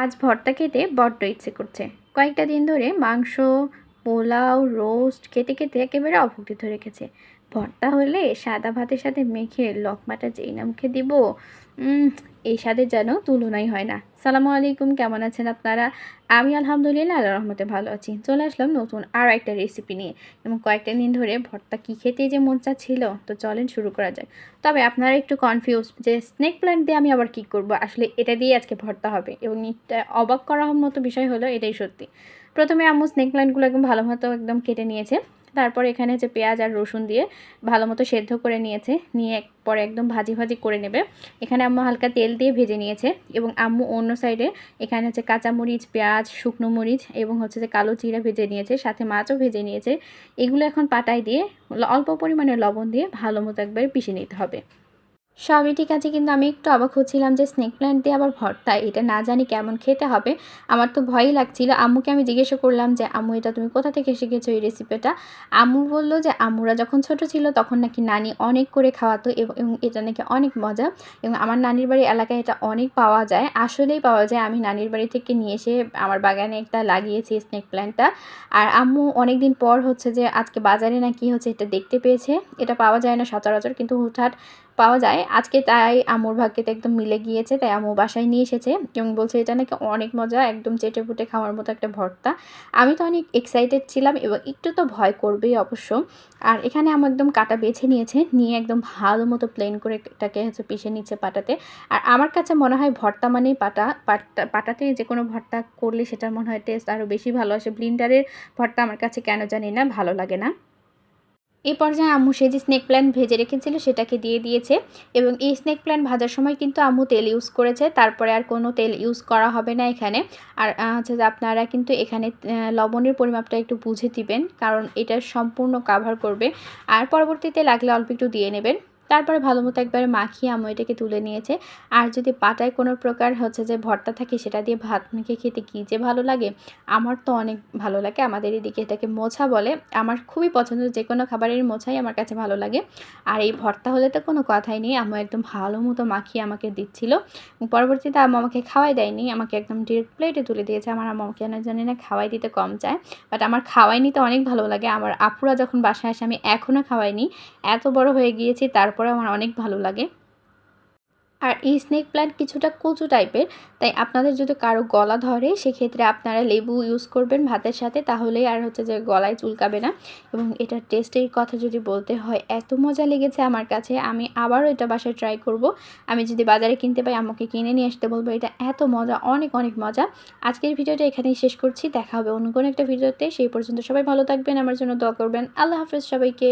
আজ ভর্তা খেতে বড্ড ইচ্ছে করছে। কয়েকটা দিন ধরে মাংস, পোলাও রোস্ট খেতে খেতে একেবারে অভুক্তি রেখেছে। ভর্তা হলে সাদা ভাতের সাথে মেখে লকমাটা যেই না মুখে দিব এই স্বাদের যেন তুলনাই হয় না। সালামু আলাইকুম, কেমন আছেন আপনারা? আমি আলহামদুলিল্লাহ আল্লাহ রহমতে ভালো আছি। চলে আসলাম নতুন আরও একটা রেসিপি নিয়ে। এবং কয়েকটা দিন ধরে ভর্তা কী খেতে যে মন ছিল তো চলেন শুরু করা যাক। তবে আপনারা একটু কনফিউজ যে স্নেক প্ল্যান্ট দিয়ে আমি আবার কী করব? আসলে এটা দিয়ে আজকে ভর্তা হবে। এবং এটা অবাক করার মতো বিষয় হলো এটাই সত্যি। প্রথমে আম্মু স্নেক প্ল্যান্টগুলো একদম ভালো মতো একদম কেটে নিয়েছে। তারপর এখানে যে পেঁয়াজ আর রসুন দিয়ে ভালো মতো সেদ্ধ করে নিয়েছে, নিয়ে পরে একদম ভাজি ভাজি করে নেবে। এখানে আম্মু হালকা তেল দিয়ে ভেজে নিয়েছে এবং আম্মু অন্য সাইডে এখানে হচ্ছে কাঁচামরিচ, পেঁয়াজ, শুকনো মরিচ এবং হচ্ছে যে কালো জিরা ভেজে নিয়েছে, সাথে মাছও ভেজে নিয়েছে। এগুলো এখন পাটায় দিয়ে অল্প পরিমাণে লবণ দিয়ে ভালো মতো একবার পিষে নিতে হবে। সবই ঠিক আছে, কিন্তু আমি একটু অবাক হচ্ছিলাম যে স্নেক প্ল্যান্ট দিয়ে আবার ভর্তা, এটা না জানি কেমন খেতে হবে। আমার তো ভয়ই লাগছিল। আম্মুকে আমি জিজ্ঞাসা করলাম যে, আম্মু, এটা তুমি কোথা থেকে শিখেছো এই রেসিপিটা আম্মু বলল যে, আম্মুরা যখন ছোট ছিল তখন নাকি নানি অনেক করে খাওয়াতো এবং এটা নাকি অনেক মজা। এবং আমার নানির বাড়ি এলাকায় এটা অনেক পাওয়া যায়। আসলেই পাওয়া যায়। আমি নানির বাড়ি থেকে নিয়ে এসে আমার বাগানে একটা লাগিয়েছি স্নেক প্ল্যান্টটা আর আম্মু অনেক দিন পর হচ্ছে যে, আজকে বাজারে নাকি হচ্ছে এটা দেখতে পেয়েছে। এটা পাওয়া যায় না সচরাচর, কিন্তু হুটহাট পাওয়া যায়। আজকে তাই আমুর ভাগ্যেতে একদম মিলে গিয়েছে, তাই আমু বাসায় নিয়ে এসেছে। এবং বলছে এটা নাকি অনেক মজা, একদম চেটে ফুটে খাওয়ার মতো একটা ভর্তা। আমি তো অনেক এক্সাইটেড ছিলাম এবং একটু তো ভয় করবেই অবশ্য। আর এখানে আমার একদম কাটা বেছে নিয়েছে, নিয়ে একদম ভালো মতো প্লেন করে এটাকে হচ্ছে পিষে নিচ্ছে পাটাতে। আর আমার কাছে মনে হয় ভর্তা মানেই পাটা। পাটা পাটাতে যে কোনো ভর্তা করলে সেটার মনে হয় টেস্ট আরও বেশি ভালো আসে। ব্লিন্ডারের ভর্তা আমার কাছে কেন জানি না, ভালো লাগে না। এই পর্যায়ে আম্মু সে যে স্নেক প্ল্যান্ট ভেজে রেখেছিল সেটাকে দিয়ে দিয়েছে এবং এই স্নেক প্ল্যান্ট ভাজার সময় কিন্তু আম্মু তেল ইউজ করেছে, তারপরে আর কোনো তেল ইউজ করা হবে না এখানে। আর হচ্ছে যে আপনারা কিন্তু এখানে লবণের পরিমাপটা একটু বুঝে দিবেন, কারণ এটা সম্পূর্ণ কাভার করবে। আর পরবর্তীতে লাগলে অল্প একটু দিয়ে নেবেন। তারপরে ভালো মতো একবারে মাখিয়ে আমু এটাকে তুলে নিয়েছে। আর যদি পাটায় কোনো প্রকার হচ্ছে যে ভর্তা থাকে সেটা দিয়ে ভাত মেখে খেতে কী যে ভালো লাগে? আমার তো অনেক ভালো লাগে। আমাদের এদিকে এটাকে মোছা বলে। আমার খুবই পছন্দ যে কোনো খাবারের মোছাই আমার কাছে ভালো লাগে। আর এই ভর্তা হলে তো কোনো কথাই নেই। আম্মু একদম ভালো মতো মাখিয়ে আমাকে দিচ্ছিল। পরবর্তীতে আম্মু আমাকে খাওয়াই দেয়নি। আমাকে একদম ডিরেক্ট প্লেটে তুলে দিয়েছে। আমার আম্মু কেন জানি না খাওয়াই দিতে কম চায়। বাট আমার খাওয়াই নিতে অনেক ভালো লাগে। আমার আপুরা যখন বাসায় আসে আমি এখনও খাওয়াইনি। এত বড় হয়ে গিয়েছি তার তারপরে আমার অনেক ভালো লাগে। আর এই স্নেক প্ল্যান্ট কিছুটা কচু টাইপের তাই আপনাদের যদি কারও গলা ধরে, সেক্ষেত্রে আপনারা লেবু ইউজ করবেন ভাতের সাথে, তাহলেই আর হচ্ছে যে গলায় চুলকাবে না। এবং এটার টেস্টের কথা যদি বলতে হয়, এত মজা লেগেছে আমার কাছে, আমি আবারও এটা বাসায় ট্রাই করব। আমি যদি বাজারে কিনতে পাই, আমাকে কিনে নিয়ে আসতে বলব, এটা এত মজা, অনেক অনেক মজা। আজকের ভিডিওটা এখানেই শেষ করছি, দেখা হবে অন্য কোনো একটা ভিডিওতে, সেই পর্যন্ত সবাই ভালো থাকবেন, আমার জন্য দোয়া করবেন। আল্লাহ হাফেজ সবাইকে।